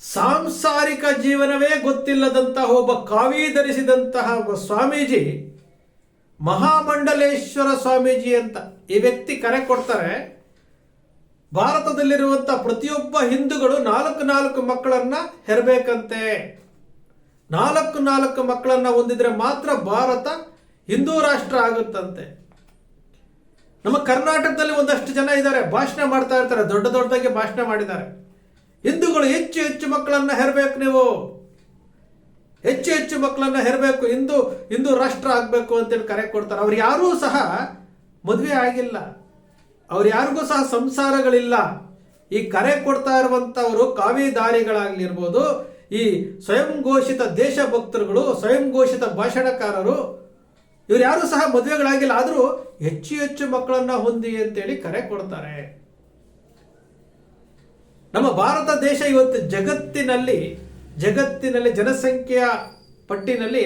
ಸಾಂಸಾರಿಕ ಜೀವನವೇ ಗೊತ್ತಿಲ್ಲದಂತಹ ಒಬ್ಬ ಕಾವಿ ಧರಿಸಿದಂತಹ ಒಬ್ಬ ಸ್ವಾಮೀಜಿ, ಮಹಾಮಂಡಲೇಶ್ವರ ಸ್ವಾಮೀಜಿ ಅಂತ ಈ ವ್ಯಕ್ತಿ ಕರೆ ಕೊಡ್ತಾರೆ. ಭಾರತದಲ್ಲಿರುವಂತಹ ಪ್ರತಿಯೊಬ್ಬ ಹಿಂದೂಗಳು ನಾಲ್ಕು ನಾಲ್ಕು ಮಕ್ಕಳನ್ನ ಹೆರಬೇಕಂತೆ. ನಾಲ್ಕು ನಾಲ್ಕು ಮಕ್ಕಳನ್ನ ಹೊಂದಿದ್ರೆ ಮಾತ್ರ ಭಾರತ ಹಿಂದೂ ರಾಷ್ಟ್ರ ಆಗುತ್ತಂತೆ. ನಮ್ಮ ಕರ್ನಾಟಕದಲ್ಲಿ ಒಂದಷ್ಟು ಜನ ಇದ್ದಾರೆ, ಭಾಷಣ ಮಾಡ್ತಾ ಇರ್ತಾರೆ, ದೊಡ್ಡ ದೊಡ್ಡದಾಗಿ ಭಾಷಣ ಮಾಡಿದ್ದಾರೆ. ಹಿಂದೂಗಳು ಹೆಚ್ಚು ಹೆಚ್ಚು ಮಕ್ಕಳನ್ನ ಹೆರಬೇಕು ನೀವು. ಹೆಚ್ಚು ಹೆಚ್ಚು ಮಕ್ಕಳನ್ನ ಹೆರಬೇಕು. ಹಿಂದೂ ಹಿಂದೂ ರಾಷ್ಟ್ರ ಆಗಬೇಕು ಅಂತೇಳಿ ಕರೆ ಕೊಡ್ತಾರೆ. ಅವ್ರು ಯಾರೂ ಸಹ ಮದುವೆ ಆಗಿಲ್ಲ. ಅವ್ರು ಯಾರಿಗೂ ಸಹ ಸಂಸಾರಗಳಿಲ್ಲ. ಈ ಕರೆ ಕೊಡ್ತಾ ಇರುವಂತವರು ಕಾವಿದಾರಿಗಳಾಗ್ಲಿರ್ಬೋದು, ಈ ಸ್ವಯಂ ಘೋಷಿತ ದೇಶಭಕ್ತರುಗಳು, ಸ್ವಯಂ ಘೋಷಿತ ಭಾಷಣಕಾರರು, ಇವ್ರು ಯಾರು ಸಹ ಮದುವೆಗಳಾಗಿಲ್ಲ. ಆದರೂ ಹೆಚ್ಚು ಹೆಚ್ಚು ಮಕ್ಕಳನ್ನ ಹೊಂದಿ ಅಂತೇಳಿ ಕರೆ ಕೊಡ್ತಾರೆ. ನಮ್ಮ ಭಾರತ ದೇಶ ಇವತ್ತು ಜಗತ್ತಿನಲ್ಲಿ ಜಗತ್ತಿನಲ್ಲಿ ಜನಸಂಖ್ಯೆಯ ಪಟ್ಟಿನಲ್ಲಿ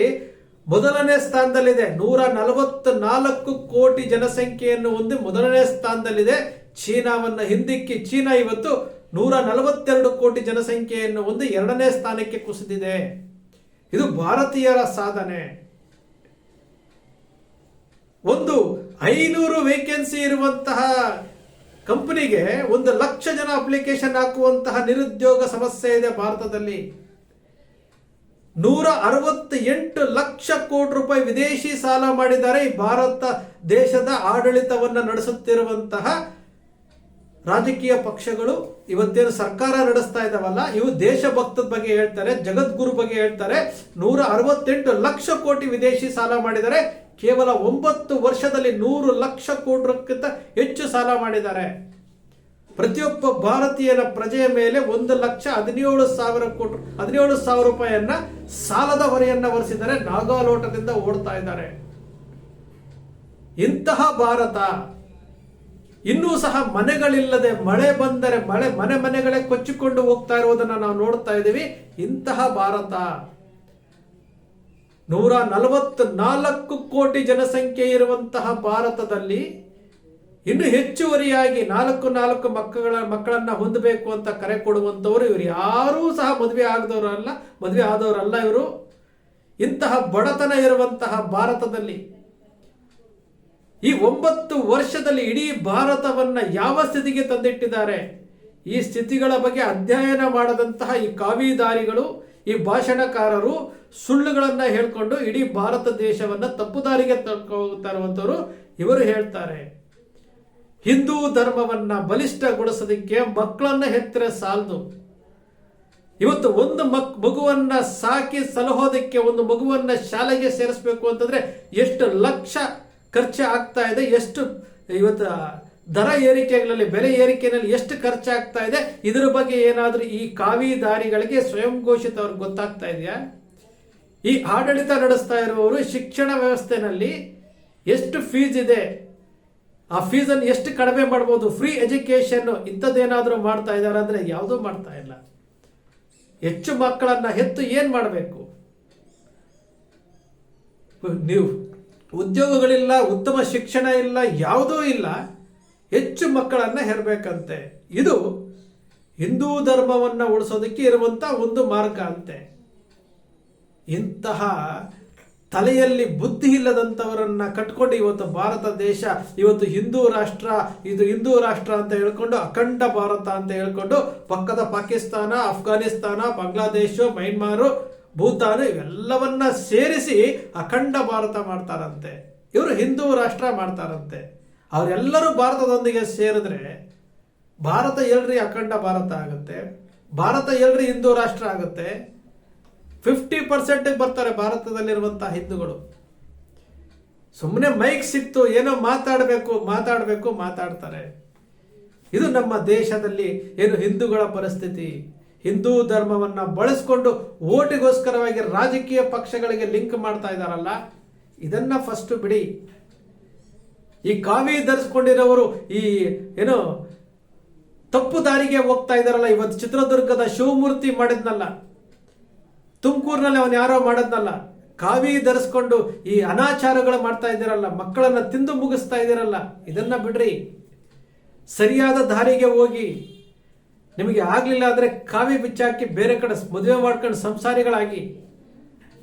ಮೊದಲನೇ ಸ್ಥಾನದಲ್ಲಿದೆ. ನೂರ ನಲವತ್ತ್ ನಾಲ್ಕು ಕೋಟಿ ಜನಸಂಖ್ಯೆಯನ್ನು ಹೊಂದಿ ಮೊದಲನೇ ಸ್ಥಾನದಲ್ಲಿದೆ. ಚೀನಾವನ್ನ ಹಿಂದಿಕ್ಕಿ, ಚೀನಾ ಇವತ್ತು ನೂರ ನಲವತ್ತೆರಡು ಕೋಟಿ ಜನಸಂಖ್ಯೆಯನ್ನು ಹೊಂದಿ ಎರಡನೇ ಸ್ಥಾನಕ್ಕೆ ಕುಸಿದಿದೆ. ಇದು ಭಾರತೀಯರ ಸಾಧನೆ. ಒಂದು ಐನೂರು ವೇಕೆನ್ಸಿ ಇರುವಂತಹ ಕಂಪನಿಗೆ ಒಂದು ಲಕ್ಷ ಜನ ಅಪ್ಲಿಕೇಶನ್ ಹಾಕುವಂತಹ ನಿರುದ್ಯೋಗ ಸಮಸ್ಯೆ ಇದೆ ಭಾರತದಲ್ಲಿ. ನೂರ ಅರವತ್ತ ಎಂಟು ಲಕ್ಷ ಕೋಟಿ ರೂಪಾಯಿ ವಿದೇಶಿ ಸಾಲ ಮಾಡಿದ್ದಾರೆ ಭಾರತ ದೇಶದ ಆಡಳಿತವನ್ನು ನಡೆಸುತ್ತಿರುವಂತಹ ರಾಜಕೀಯ ಪಕ್ಷಗಳು. ಇವತ್ತೇನು ಸರ್ಕಾರ ನಡೆಸ್ತಾ ಇದ್ದಾವಲ್ಲ ಇವು ದೇಶಭಕ್ತದ ಬಗ್ಗೆ ಹೇಳ್ತಾರೆ, ಜಗದ್ಗುರು ಬಗ್ಗೆ ಹೇಳ್ತಾರೆ. ನೂರ ಅರವತ್ತೆಂಟು ಲಕ್ಷ ಕೋಟಿ ವಿದೇಶಿ ಸಾಲ ಮಾಡಿದ್ದಾರೆ. ಕೇವಲ ಒಂಬತ್ತು ವರ್ಷದಲ್ಲಿ ನೂರು ಲಕ್ಷ ಕೋಟಿ ಹೆಚ್ಚು ಸಾಲ ಮಾಡಿದ್ದಾರೆ. ಪ್ರತಿಯೊಬ್ಬ ಭಾರತೀಯನ ಪ್ರಜೆಯ ಮೇಲೆ ಒಂದು ಲಕ್ಷ ಹದಿನೇಳು ಸಾವಿರ ಕೋಟಿ, ಹದಿನೇಳು ಸಾವಿರ ರೂಪಾಯಿಯನ್ನ ಸಾಲದ ಹೊರೆಯನ್ನ ಹೊರಿಸಿದರೆ ನಾಗಾಲೋಟದಿಂದ ಓಡ್ತಾ ಇದ್ದಾರೆ. ಇಂತಹ ಭಾರತ ಇನ್ನೂ ಸಹ ಮನೆಗಳಿಲ್ಲದೆ ಮಳೆ ಬಂದರೆ ಮಳೆ, ಮನೆ ಮನೆಗಳೇ ಕೊಚ್ಚಿಕೊಂಡು ಹೋಗ್ತಾ ಇರುವುದನ್ನು ನಾವು ನೋಡ್ತಾ ಇದ್ದೀವಿ. ಇಂತಹ ಭಾರತ ನೂರ ನಲವತ್ತು ನಾಲ್ಕು ಕೋಟಿ ಜನಸಂಖ್ಯೆ ಇರುವಂತಹ ಭಾರತದಲ್ಲಿ ಇನ್ನು ಹೆಚ್ಚುವರಿಯಾಗಿ ನಾಲ್ಕು ನಾಲ್ಕು ಮಕ್ಕಳ ಮಕ್ಕಳನ್ನ ಹೊಂದಬೇಕು ಅಂತ ಕರೆ ಕೊಡುವಂಥವ್ರು ಇವರು. ಯಾರೂ ಸಹ ಮದುವೆ ಆಗದವರಲ್ಲ ಮದುವೆ ಆದವರಲ್ಲ ಇವರು. ಇಂತಹ ಬಡತನ ಇರುವಂತಹ ಭಾರತದಲ್ಲಿ ಈ ಒಂಬತ್ತು ವರ್ಷದಲ್ಲಿ ಇಡೀ ಭಾರತವನ್ನ ಯಾವ ಸ್ಥಿತಿಗೆ ತಂದಿಟ್ಟಿದ್ದಾರೆ? ಈ ಸ್ಥಿತಿಗಳ ಬಗ್ಗೆ ಅಧ್ಯಯನ ಮಾಡದಂತಹ ಈ ಕಾವಿದಾರಿಗಳು, ಈ ಭಾಷಣಕಾರರು ಸುಳ್ಳುಗಳನ್ನ ಹೇಳಿಕೊಂಡು ಇಡೀ ಭಾರತ ದೇಶವನ್ನ ತಪ್ಪುದಾರಿಗೆ ಇರುವಂತವರು ಇವರು ಹೇಳ್ತಾರೆ. ಹಿಂದೂ ಧರ್ಮವನ್ನ ಬಲಿಷ್ಠಗೊಳಿಸೋದಕ್ಕೆ ಮಕ್ಕಳನ್ನ ಹೆತ್ತರೆ ಸಾಲದು. ಇವತ್ತು ಒಂದು ಮಕ್ ಮಗುವನ್ನ ಸಾಕಿ ಸಲಹೋದಕ್ಕೆ ಒಂದು ಮಗುವನ್ನ ಶಾಲೆಗೆ ಸೇರಿಸಬೇಕು ಅಂತಂದ್ರೆ ಎಷ್ಟು ಲಕ್ಷ ಖರ್ಚು ಆಗ್ತಾ ಇದೆ, ಎಷ್ಟು ಇವತ್ತು ದರ ಏರಿಕೆಗಳಲ್ಲಿ, ಬೆಲೆ ಏರಿಕೆಯಲ್ಲಿ ಎಷ್ಟು ಖರ್ಚಾಗ್ತಾ ಇದೆ, ಇದರ ಬಗ್ಗೆ ಏನಾದರೂ ಈ ಕಾವಿದಾರಿಗಳಿಗೆ ಸ್ವಯಂ ಘೋಷಿತ ಅವ್ರಿಗೆ ಗೊತ್ತಾಗ್ತಾ ಇದೆಯಾ? ಈ ಆಡಳಿತ ನಡೆಸ್ತಾ ಇರುವವರು ಶಿಕ್ಷಣ ವ್ಯವಸ್ಥೆನಲ್ಲಿ ಎಷ್ಟು ಫೀಸ್ ಇದೆ? ಆ ಫೀಸನ್ನು ಎಷ್ಟು ಕಡಿಮೆ ಮಾಡ್ಬೋದು? ಫ್ರೀ ಎಜುಕೇಶನ್ ಇಂಥದ್ದೇನಾದರೂ ಮಾಡ್ತಾ ಇದ್ದಾರೆ ಅಂದರೆ ಯಾವುದೂ ಮಾಡ್ತಾ ಇಲ್ಲ. ಹೆಚ್ಚು ಮಕ್ಕಳನ್ನು ಹೆತ್ತು ಏನು ಮಾಡಬೇಕು? ನೀವು ಉದ್ಯೋಗಗಳಿಲ್ಲ, ಉತ್ತಮ ಶಿಕ್ಷಣ ಇಲ್ಲ, ಯಾವುದೂ ಇಲ್ಲ, ಹೆಚ್ಚು ಮಕ್ಕಳನ್ನು ಹೆರಬೇಕಂತೆ. ಇದು ಹಿಂದೂ ಧರ್ಮವನ್ನು ಉಳಿಸೋದಕ್ಕೆ ಇರುವಂಥ ಒಂದು ಮಾರ್ಗ ಅಂತೆ. ಇಂತಹ ತಲೆಯಲ್ಲಿ ಬುದ್ಧಿ ಇಲ್ಲದಂಥವರನ್ನು ಕಟ್ಕೊಂಡು ಇವತ್ತು ಭಾರತ ದೇಶ, ಇವತ್ತು ಹಿಂದೂ ರಾಷ್ಟ್ರ, ಇದು ಹಿಂದೂ ರಾಷ್ಟ್ರ ಅಂತ ಹೇಳ್ಕೊಂಡು, ಅಖಂಡ ಭಾರತ ಅಂತ ಹೇಳ್ಕೊಂಡು, ಪಕ್ಕದ ಪಾಕಿಸ್ತಾನ ಅಫ್ಘಾನಿಸ್ತಾನ ಬಾಂಗ್ಲಾದೇಶ ಮೈನ್ಮಾರು ಭೂತಾನ್ ಇವೆಲ್ಲವನ್ನ ಸೇರಿಸಿ ಅಖಂಡ ಭಾರತ ಮಾಡ್ತಾರಂತೆ. ಇವರು ಹಿಂದೂ ರಾಷ್ಟ್ರ ಮಾಡ್ತಾರಂತೆ. ಅವರೆಲ್ಲರೂ ಭಾರತದೊಂದಿಗೆ ಸೇರಿದ್ರೆ ಭಾರತ ಎಲ್ರಿ ಅಖಂಡ ಭಾರತ ಆಗುತ್ತೆ? ಭಾರತ ಎಲ್ರಿ ಹಿಂದೂ ರಾಷ್ಟ್ರ ಆಗುತ್ತೆ? ಫಿಫ್ಟಿ ಪರ್ಸೆಂಟ್ ಬರ್ತಾರೆ ಭಾರತದಲ್ಲಿರುವಂತಹ ಹಿಂದೂಗಳು. ಸುಮ್ಮನೆ ಮೈಕ್ ಸಿಕ್ತು, ಏನೋ ಮಾತಾಡಬೇಕು ಮಾತಾಡಬೇಕು, ಮಾತಾಡ್ತಾರೆ. ಇದು ನಮ್ಮ ದೇಶದಲ್ಲಿ ಏನು ಹಿಂದೂಗಳ ಪರಿಸ್ಥಿತಿ. ಹಿಂದೂ ಧರ್ಮವನ್ನ ಬಳಸ್ಕೊಂಡು ಓಟಿಗೋಸ್ಕರವಾಗಿ ರಾಜಕೀಯ ಪಕ್ಷಗಳಿಗೆ ಲಿಂಕ್ ಮಾಡ್ತಾ ಇದ್ದಾರಲ್ಲ, ಇದನ್ನ ಫಸ್ಟ್ ಬಿಡಿ. ಈ ಕಾವಿ ಧರಿಸ್ಕೊಂಡಿರೋರು ಈ, ಏನು, ತಪ್ಪು ದಾರಿಗೆ ಹೋಗ್ತಾ ಇದಾರಲ್ಲ ಇವತ್ತು ಚಿತ್ರದುರ್ಗದ ಶಿವಮೂರ್ತಿ ಮಾಡಿದ್ನಲ್ಲ. ತುಮಕೂರಿನಲ್ಲಿ ಅವನು ಯಾರೋ ಮಾಡೋದ್ನಲ್ಲ. ಕಾವಿ ಧರಿಸ್ಕೊಂಡು ಈ ಅನಾಚಾರಗಳು ಮಾಡ್ತಾ ಇದ್ದೀರಲ್ಲ, ಮಕ್ಕಳನ್ನ ತಿಂದು ಮುಗಿಸ್ತಾ ಇದ್ದೀರಲ್ಲ, ಇದನ್ನ ಬಿಡ್ರಿ. ಸರಿಯಾದ ದಾರಿಗೆ ಹೋಗಿ. ನಿಮಗೆ ಆಗಲಿಲ್ಲ ಅಂದರೆ ಕಾವಿ ಬಿಚ್ಚಾಕಿ ಬೇರೆ ಕಡೆ ಮದುವೆ ಮಾಡ್ಕೊಂಡು ಸಂಸಾರಿಗಳಾಗಿ.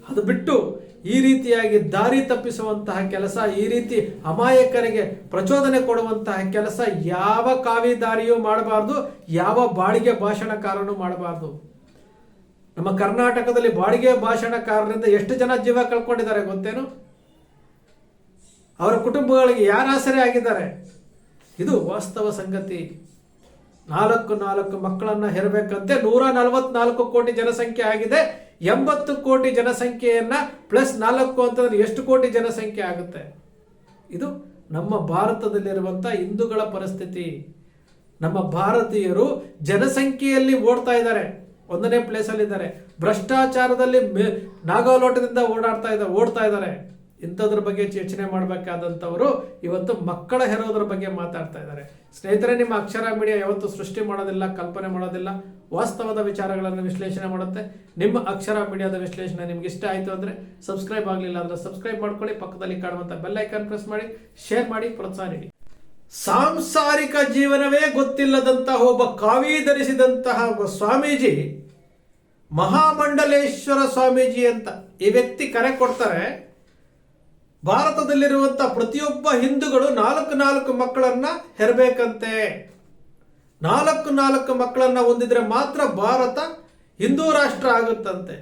ಅದು ಬಿಟ್ಟು ಈ ರೀತಿಯಾಗಿ ದಾರಿ ತಪ್ಪಿಸುವಂತಹ ಕೆಲಸ, ಈ ರೀತಿ ಅಮಾಯಕರಿಗೆ ಪ್ರಚೋದನೆ ಕೊಡುವಂತಹ ಕೆಲಸ ಯಾವ ಕಾವಿ ದಾರಿಯೂ ಮಾಡಬಾರ್ದು, ಯಾವ ಬಾಡಿಗೆ ಭಾಷಣಕಾರನು ಮಾಡಬಾರ್ದು. ನಮ್ಮ ಕರ್ನಾಟಕದಲ್ಲಿ ಬಾಡಿಗೆ ಭಾಷಣಕಾರರಿಂದ ಎಷ್ಟು ಜನ ಜೀವ ಕಳ್ಕೊಂಡಿದ್ದಾರೆ ಗೊತ್ತೇನು? ಅವರ ಕುಟುಂಬಗಳಿಗೆ ಯಾರು ಆಸರೆ ಆಗಿದ್ದಾರೆ? ಇದು ವಾಸ್ತವ ಸಂಗತಿ. ನಾಲ್ಕು ನಾಲ್ಕು ಮಕ್ಕಳನ್ನ ಹೆರಬೇಕಂತೆ ನೂರ ನಲವತ್ನಾಲ್ಕು ಕೋಟಿ ಜನಸಂಖ್ಯೆ ಆಗಿದೆ. ಎಂಬತ್ತು ಕೋಟಿ ಜನಸಂಖ್ಯೆಯನ್ನ ಪ್ಲಸ್ ನಾಲ್ಕು ಅಂತಂದ್ರೆ ಎಷ್ಟು ಕೋಟಿ ಜನಸಂಖ್ಯೆ ಆಗುತ್ತೆ? ಇದು ನಮ್ಮ ಭಾರತದಲ್ಲಿರುವಂತ ಹಿಂದೂಗಳ ಪರಿಸ್ಥಿತಿ. ನಮ್ಮ ಭಾರತೀಯರು ಜನಸಂಖ್ಯೆಯಲ್ಲಿ ಓಡ್ತಾ ಇದ್ದಾರೆ. ಒಂದನೇ ಪ್ಲೇಸ್ ಅಲ್ಲಿ ಇದ್ದಾರೆ. ಭ್ರಷ್ಟಾಚಾರದಲ್ಲಿ ನಾಗಾಲೋಟದಿಂದ ಓಡಾಡ್ತಾ ಇದ್ದಾರೆ ಓಡ್ತಾ ಇದ್ದಾರೆ. ಇಂಥದ್ರ ಬಗ್ಗೆ ಚರ್ಚನೆ ಮಾಡಬೇಕಾದಂಥವರು ಇವತ್ತು ಮಕ್ಕಳ ಹೆರೋದ್ರ ಬಗ್ಗೆ ಮಾತಾಡ್ತಾ ಇದ್ದಾರೆ. ಸ್ನೇಹಿತರೆ, ನಿಮ್ಮ ಅಕ್ಷರ ಮೀಡಿಯಾ ಯಾವತ್ತು ಸೃಷ್ಟಿ ಮಾಡೋದಿಲ್ಲ, ಕಲ್ಪನೆ ಮಾಡೋದಿಲ್ಲ. ವಾಸ್ತವದ ವಿಚಾರಗಳನ್ನು ವಿಶ್ಲೇಷಣೆ ಮಾಡುತ್ತೆ. ನಿಮ್ಮ ಅಕ್ಷರ ಮೀಡಿಯಾದ ವಿಶ್ಲೇಷಣೆ ನಿಮ್ಗೆ ಇಷ್ಟ ಆಯಿತು ಅಂದರೆ ಸಬ್ಸ್ಕ್ರೈಬ್ ಆಗಲಿಲ್ಲ ಅಂದರೆ ಸಬ್ಸ್ಕ್ರೈಬ್ ಮಾಡ್ಕೊಳ್ಳಿ. ಪಕ್ಕದಲ್ಲಿ ಕಾಣುವಂಥ ಬೆಲ್ ಐಕಾನ್ ಪ್ರೆಸ್ ಮಾಡಿ ಶೇರ್ ಮಾಡಿ, ಪ್ರೋತ್ಸಾಹ ನೀಡಿ. ಸಾಂಸಾರಿಕ ಜೀವನವೇ ಗೊತ್ತಿಲ್ಲದಂತಹ ಒಬ್ಬ ಕಾವಿ ಧರಿಸಿದಂತಹ ಒಬ್ಬ ಸ್ವಾಮೀಜಿ, ಮಹಾಮಂಡಲೇಶ್ವರ ಸ್ವಾಮೀಜಿ ಅಂತ ಈ ವ್ಯಕ್ತಿ ಕರೆ ಕೊಡ್ತಾರೆ. ಭಾರತದಲ್ಲಿರುವಂತಹ ಪ್ರತಿಯೊಬ್ಬ ಹಿಂದೂಗಳು ನಾಲ್ಕು ನಾಲ್ಕು ಮಕ್ಕಳನ್ನ ಹೆರಬೇಕಂತೆ. ನಾಲ್ಕು ನಾಲ್ಕು ಮಕ್ಕಳನ್ನ ಹೊಂದಿದ್ರೆ ಮಾತ್ರ ಭಾರತ ಹಿಂದೂ ರಾಷ್ಟ್ರ ಆಗುತ್ತಂತೆ.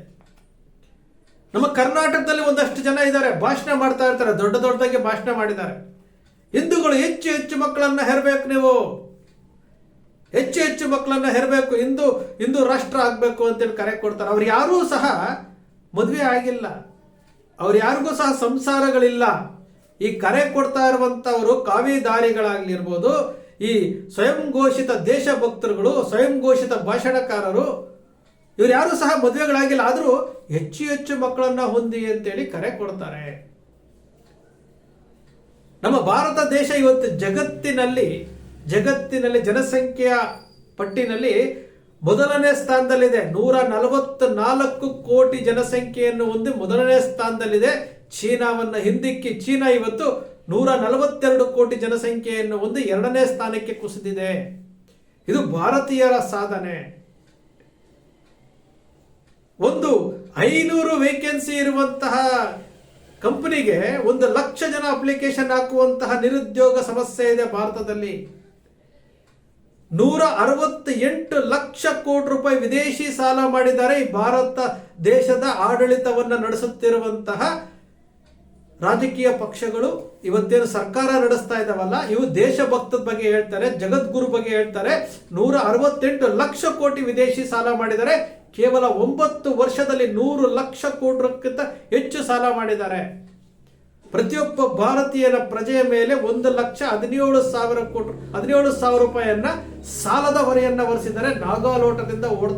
ನಮ್ಮ ಕರ್ನಾಟಕದಲ್ಲಿ ಒಂದಷ್ಟು ಜನ ಇದ್ದಾರೆ, ಭಾಷಣ ಮಾಡ್ತಾ ಇರ್ತಾರೆ, ದೊಡ್ಡ ದೊಡ್ಡದಾಗಿ ಭಾಷಣ ಮಾಡಿದ್ದಾರೆ. ಹಿಂದೂಗಳು ಹೆಚ್ಚು ಹೆಚ್ಚು ಮಕ್ಕಳನ್ನ ಹೆರಬೇಕು ನೀವು. ಹೆಚ್ಚು ಹೆಚ್ಚು ಮಕ್ಕಳನ್ನ ಹೆರಬೇಕು. ಹಿಂದೂ ಹಿಂದೂ ರಾಷ್ಟ್ರ ಆಗಬೇಕು ಅಂತೇಳಿ ಕರೆ ಕೊಡ್ತಾರೆ. ಅವ್ರು ಯಾರೂ ಸಹ ಮದುವೆ ಆಗಿಲ್ಲ. ಅವ್ರು ಯಾರಿಗೂ ಸಹ ಸಂಸಾರಗಳಿಲ್ಲ. ಈ ಕರೆ ಕೊಡ್ತಾ ಇರುವಂಥವರು ಕಾವಿದಾರಿಗಳಾಗ್ಲಿರ್ಬೋದು, ಈ ಸ್ವಯಂ ಘೋಷಿತ ದೇಶಭಕ್ತರುಗಳು, ಸ್ವಯಂ ಘೋಷಿತ ಭಾಷಣಕಾರರು, ಇವ್ರು ಯಾರು ಸಹ ಮದುವೆಗಳಾಗಿಲ್ಲ. ಆದರೂ ಹೆಚ್ಚು ಹೆಚ್ಚು ಮಕ್ಕಳನ್ನ ಹೊಂದಿ ಅಂತೇಳಿ ಕರೆ ಕೊಡ್ತಾರೆ. ನಮ್ಮ ಭಾರತ ದೇಶ ಇವತ್ತು ಜಗತ್ತಿನಲ್ಲಿ ಜಗತ್ತಿನಲ್ಲಿ ಜನಸಂಖ್ಯೆಯ ಪಟ್ಟಿನಲ್ಲಿ ಮೊದಲನೇ ಸ್ಥಾನದಲ್ಲಿದೆ. ನೂರ ನಲವತ್ತ ನಾಲ್ಕು ಕೋಟಿ ಜನಸಂಖ್ಯೆಯನ್ನು ಹೊಂದಿ ಮೊದಲನೇ ಸ್ಥಾನದಲ್ಲಿದೆ. ಚೀನಾವನ್ನ ಹಿಂದಿಕ್ಕಿ, ಚೀನಾ ಇವತ್ತು ನೂರ ನಲವತ್ತೆರಡು ಕೋಟಿ ಜನಸಂಖ್ಯೆಯನ್ನು ಹೊಂದಿ ಎರಡನೇ ಸ್ಥಾನಕ್ಕೆ ಕುಸಿದಿದೆ. ಇದು ಭಾರತೀಯರ ಸಾಧನೆ. ಒಂದು ಐನೂರು ವೇಕೆನ್ಸಿ ಇರುವಂತಹ ಕಂಪನಿಗೆ ಒಂದು ಲಕ್ಷ ಜನ ಅಪ್ಲಿಕೇಶನ್ ಹಾಕುವಂತಹ ನಿರುದ್ಯೋಗ ಸಮಸ್ಯೆ ಇದೆ ಭಾರತದಲ್ಲಿ. ನೂರ ಅರವತ್ತ ಎಂಟು ಲಕ್ಷ ಕೋಟಿ ರೂಪಾಯಿ ವಿದೇಶಿ ಸಾಲ ಮಾಡಿದ್ದಾರೆ ಈ ಭಾರತ ದೇಶದ ಆಡಳಿತವನ್ನ ನಡೆಸುತ್ತಿರುವಂತಹ ರಾಜಕೀಯ ಪಕ್ಷಗಳು. ಇವತ್ತೇನು ಸರ್ಕಾರ ನಡೆಸ್ತಾ ಇದಾವಲ್ಲ, ಇವು ದೇಶಭಕ್ತದ ಬಗ್ಗೆ ಹೇಳ್ತಾರೆ, ಜಗದ್ಗುರು ಬಗ್ಗೆ ಹೇಳ್ತಾರೆ. ನೂರ ಅರವತ್ತೆಂಟು ಲಕ್ಷ ಕೋಟಿ ವಿದೇಶಿ ಸಾಲ ಮಾಡಿದ್ದಾರೆ. ಕೇವಲ ಒಂಬತ್ತು ವರ್ಷದಲ್ಲಿ ನೂರು ಲಕ್ಷ ಕೋಟಿ ಹೆಚ್ಚು ಸಾಲ ಮಾಡಿದ್ದಾರೆ. ಪ್ರತಿಯೊಬ್ಬ ಭಾರತೀಯರ ಪ್ರಜೆಯ ಮೇಲೆ ಒಂದು ಲಕ್ಷ ಹದಿನೇಳು ಸಾವಿರ ಕೋಟಿ ಹದಿನೇಳು ಸಾವಿರ ರೂಪಾಯಿಯನ್ನ ಸಾಲದ ಹೊರೆಯನ್ನ ಹೊರಿಸಿದ್ದಾರೆ ನಾಗಾಲೋಟದಿಂದ ಓಡ್